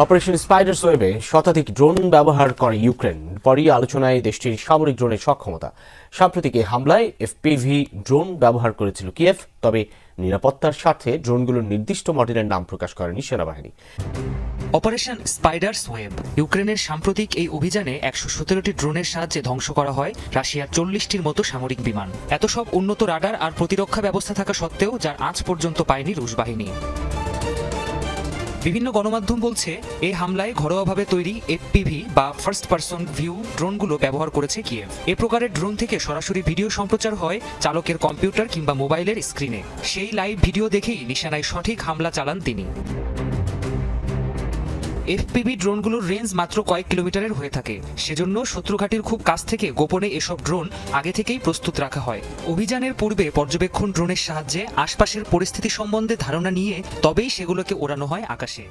Operation spider ওয়েবে শতাধিক drone ব্যবহার করে ইউক্রেন। পরই আলোচনায় দেশটির সামরিক ড্রোনের সক্ষমতা। সাম্প্রতিক এই হামলায় এফপিভি ড্রোন ব্যবহার করেছিল কিয়েভ, তবে নিরাপত্তার স্বার্থে ড্রোনগুলোর নির্দিষ্ট মডেলের নাম প্রকাশ করেনি সেনাবাহিনী। অপারেশন স্পাইডার্স ওয়েব ইউক্রেনের সাম্প্রতিক এই অভিযানে একশো সতেরোটি ড্রোনের সাহায্যে ধ্বংস করা হয় রাশিয়ার চল্লিশটির মতো সামরিক বিমান। এত সব উন্নত রাডার আর প্রতিরক্ষা ব্যবস্থা থাকা সত্ত্বেও যার আজ পর্যন্ত পায়নি রুশ বাহিনী। বিভিন্ন গণমাধ্যম বলছে এই হামলায় ঘরোয়াভাবে তৈরি এফপিভি বা ফার্স্ট পার্সন ভিউ ড্রোনগুলো ব্যবহার করেছে কিয়েভ এ প্রকারের ড্রোন থেকে সরাসরি ভিডিও সম্প্রচার হয় চালকের কম্পিউটার কিংবা মোবাইলের স্ক্রিনে সেই লাইভ ভিডিও দেখেই নিশানায় সঠিক হামলা চালান তিনি। এফপিভি ড্রোনগুলোর রেঞ্জ মাত্র কয়েক কিলোমিটারের হয়ে থাকে। সেজন্য শত্রুঘাটির খুব কাছ থেকে গোপনে এসব ড্রোন আগে থেকেই প্রস্তুত রাখা হয়। অভিযানের পূর্বে পর্যবেক্ষণ ড্রোনের সাহায্যে আশপাশের পরিস্থিতি সম্বন্ধে ধারণা নিয়ে তবেই সেগুলোকে ওড়ানো হয় আকাশে।